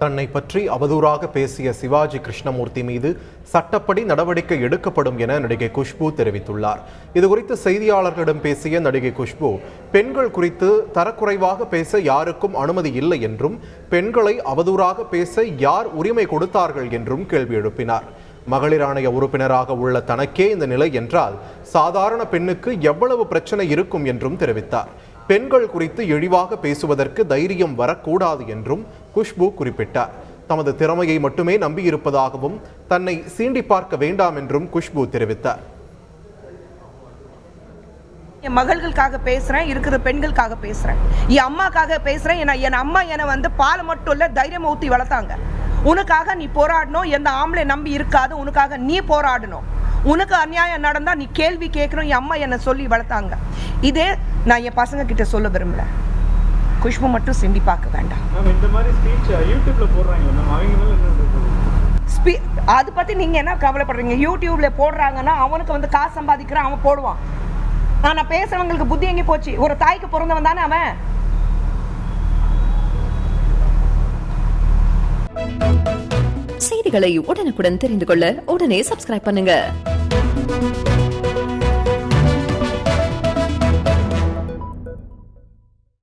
தன்னை பற்றி அவதூறாக பேசிய சிவாஜி கிருஷ்ணமூர்த்தி மீது சட்டப்படி நடவடிக்கை எடுக்கப்படும் என நடிகை குஷ்பு தெரிவித்துள்ளார். இதுகுறித்து செய்தியாளர்களிடம் பேசிய நடிகை குஷ்பு பெண்கள் குறித்து தரக்குறைவாக பேச யாருக்கும் அனுமதி இல்லை என்றும் பெண்களை அவதூறாக பேச யார் உரிமை கொடுத்தார்கள் என்றும் கேள்வி எழுப்பினார். மகளிர் ஆணைய உறுப்பினராக உள்ள தனக்கே இந்த நிலை என்றால் சாதாரண பெண்ணுக்கு எவ்வளவு பிரச்சனை இருக்கும் என்றும் தெரிவித்தார். பெண்கள் குறித்து இழிவாக பேசுவதற்கு தைரியம் வரக்கூடாது என்றும் குஷ்பு குறிப்பிட்டார். தமது திறமையை மட்டுமே நம்பியிருப்பதாகவும் தன்னை சீண்டி பார்க்க வேண்டாம் என்றும் குஷ்பு தெரிவித்தார். என் மகள்களுக்காக பேசுகிறேன் இருக்கிற பெண்களுக்காக பேசுகிறேன் என் அம்மாக்காக பேசுகிறேன் ஏன்னா என் அம்மா என்னை வந்து பால் மட்டும் இல்லை தைரியம் ஊற்றி வளர்த்தாங்க. உனக்காக நீ போராடணும் எந்த ஆம்பளை நம்பி இருக்காது உனக்காக நீ போராடணும். உனக்கு அநியாயம் நடந்தா நீ கேள்வி கேட்கணும் என் அம்மா என்னை சொல்லி வளர்த்தாங்க. இதே நான் என் பசங்க கிட்ட சொல்ல விரும்பல. குஷ்பு மட்டும் சிண்டி பார்க்க வேண்டாம்? ஸ்பீ அதை பற்றி நீங்கள் என்ன கவலைப்படுறீங்க? யூடியூப்ல போடுறாங்கன்னா அவனுக்கு வந்து காசு சம்பாதிக்கிறான் அவன் போடுவான். ஆனால் பேசுறவங்களுக்கு புத்தி எங்கே போச்சு. ஒரு தாய்க்கு பிறந்தவன் தானே அவன்? செய்திகளை உடனுக்குடன் தெரிந்து கொள்ள உடனே சப்ஸ்கிரைப் பண்ணுங்க. Thank you.